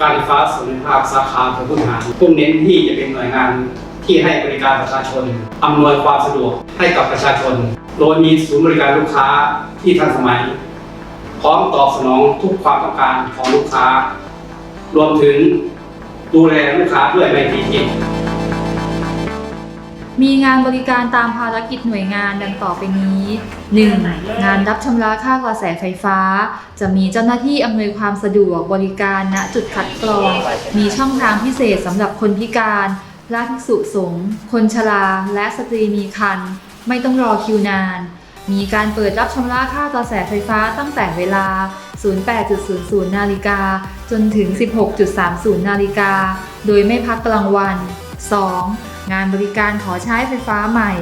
การไฟฟ้าส่วนภูมิภาคสาขาของผู้หารพุ่งเน้นที่จะเป็นหน่วยงานที่ให้บริการประชาชน อำนวยความสะดวกให้กับประชาชน โดยมีศูนย์บริการลูกค้าที่ทันสมัย พร้อมตอบสนองทุกความต้องการของลูกค้า รวมถึงดูแลลูกค้าด้วยไมตรีจิต มีงานบริการตามภารกิจหน่วยงานดังต่อไปนี้ 1. งานรับชำระค่ากระแสไฟฟ้า จะมีเจ้าหน้าที่อำนวยความสะดวกบริการณจุดคัดกรอง มีช่องทางพิเศษสำหรับคนพิการพระภิกษุสงฆ์คนชรา และสตรีมีครรภ์ไม่ต้องรอคิวนาน มีการเปิดรับชำระค่ากระแสไฟฟ้าตั้งแต่เวลา 08.00 นาฬิกา จนถึง 16.30 นาฬิกา โดยไม่พักกลางวัน 2. งานบริการขอใช้ไฟฟ้าใหม่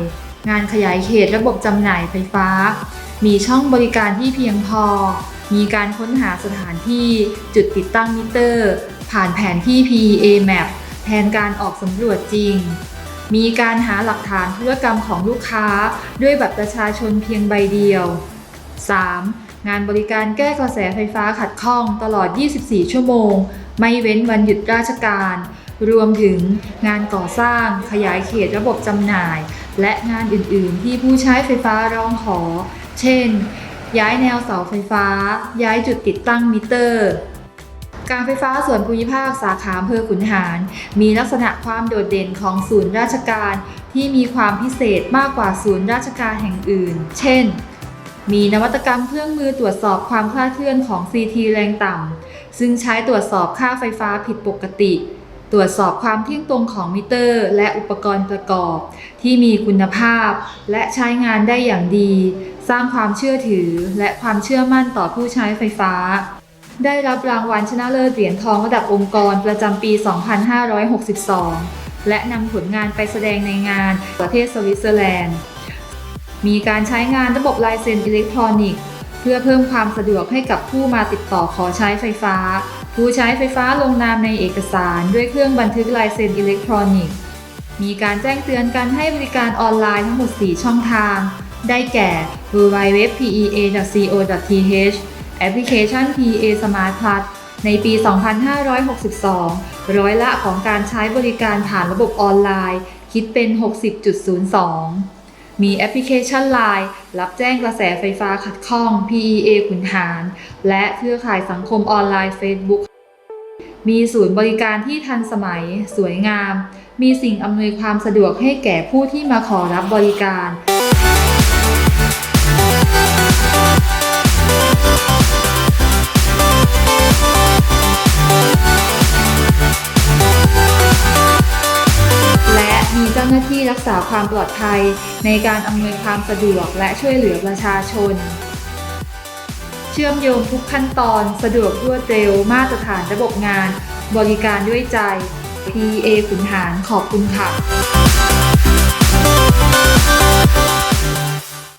งานขยายเขตระบบจำหน่ายไฟฟ้า มีช่องบริการที่เพียงพอ มีการค้นหาสถานที่จุดติดตั้งมิเตอร์ ผ่านแผนที่ PEA Map แทนการออกสำรวจจริง มีการหาหลักฐานธุรกรรมของลูกค้าด้วยบัตรประชาชนเพียงใบเดียว 3. งานบริการแก้กระแสไฟฟ้าขัดข้องตลอด 24 ชั่วโมง ไม่เว้นวันหยุดราชการ รวมถึงงานก่อสร้างขยายเขตระบบจำหน่าย และงานอื่นๆ ที่ผู้ใช้ไฟฟ้าร้องขอ เช่น ย้ายแนวเสาไฟฟ้า ย้ายจุดติดตั้งมิเตอร์การไฟฟ้าส่วนภูมิภาคสาขาอำเภอขุนหาร มีลักษณะความโดดเด่นของศูนย์ราชการที่มีความพิเศษมากกว่าศูนย์ราชการแห่งอื่น เช่น มีนวัตกรรมเครื่องมือตรวจสอบความคลาดเคลื่อนของ CT แรงต่ำ ซึ่งใช้ตรวจสอบค่าไฟฟ้าผิดปกติ ตรวจสอบความเที่ยงตรงของมิเตอร์ และอุปกรณ์ประกอบ ที่มีคุณภาพ และใช้งานได้อย่างดี สร้างความเชื่อถือ และความเชื่อมั่นต่อผู้ใช้ไฟฟ้า ได้รับรางวัลชนะเลิศเหรียญทองระดับองค์กรประจำปี 2562 และนำผลงานไปแสดงในงานประเทศสวิตเซอร์แลนด์ มีการใช้งานระบบลายเซ็นอิเล็กทรอนิกส์ เพื่อเพิ่มความสะดวกให้กับผู้มาติดต่อขอใช้ไฟฟ้า ผู้ใช้ไฟฟ้าลงนามในเอกสารด้วยเครื่องบันทึกลายเซ็นอิเล็กทรอนิกส์ มีการแจ้งเตือนการให้บริการออนไลน์ทั้งหมด 4 ช่องทาง ได้แก่ www.pea.co.th แอปพลิเคชัน PA Smart Plus ในปี 2562 ร้อยละของการใช้บริการผ่านระบบออนไลน์ คิดเป็น 60.02 มีแอปพลิเคชัน Line รับแจ้งกระแสไฟฟ้าขัดข้อง PEA ขุนหาร และเครือข่ายสังคมออนไลน์ Facebook มีศูนย์บริการที่ทันสมัย สวยงาม มีสิ่งอำนวยความสะดวกให้แก่ผู้ที่มาขอรับบริการและมีเจ้าหน้าที่รักษาความปลอดภัย ในการอำนวยความสะดวกและช่วยเหลือประชาชน ชื่อมโยงทุกขั้นตอนสะดวกรวดเร็วมาตรฐานระบบงาน บริการด้วยใจ PA ขุนหารขอบคุณค่ะ